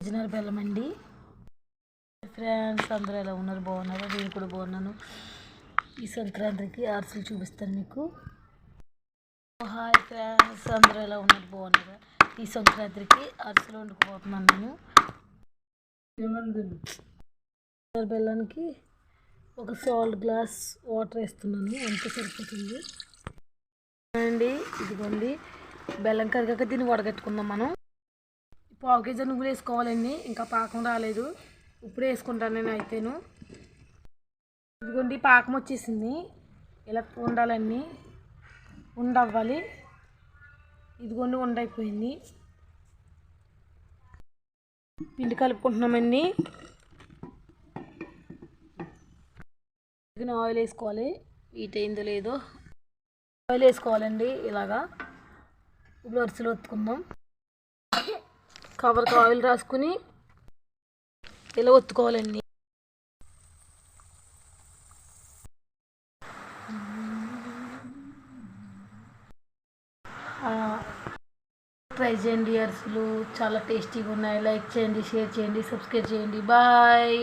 Original బెల్లం అండి friends అందరూ ఎలా ఉన్నారు? బాగున్నారు? నేను కూడా బాగున్నాను. ఈ సంక్రాంతికి అరిసెలు చూపిస్తాను మీకు. హాయ్ ఫ్రెండ్స్ అందరూ ఎలా ఉన్నారు? బాగున్నారు? ఈ సంక్రాంతికి అరిసెలు వండుకుపోతున్నాను నేను. ఒరిజినల్ బెల్లానికి ఒక సాల్ట్ గ్లాస్ వాటర్ వేస్తున్నాను. అంతే సరిపోతుంది? అండి ఇదిగోండి. బెల్లం కరిగాక దీన్ని వడగట్టుకుందాం మనం. పావు కేజీ నువ్వులు వేసుకోవాలండి. ఇంకా పాకం రాలేదు. ఇప్పుడు వేసుకుంటాను నేను అయితేను. ఇదిగోండి పాకం వచ్చేసింది. ఇలా ఉండాలన్నీ ఉండవ్వాలి. ఇదిగోండి ఉండైపోయింది. పిండి కలుపుకుంటున్నామండి. ఆయిల్ వేసుకోవాలి. వీటైందో అయిందో లేదో. ఆయిల్ వేసుకోవాలండి ఇలాగా. ఇప్పుడు వరుసలు ఒత్తుకుందాం. కవర్కి ఆయిల్ రాసుకుని ఇలా ఒత్తుకోవాలండి. ట్రై చేయండి అరిసెలు. చాలా టేస్టీగా ఉన్నాయి. లైక్ చేయండి షేర్ చేయండి సబ్స్క్రైబ్ చేయండి. బాయ్.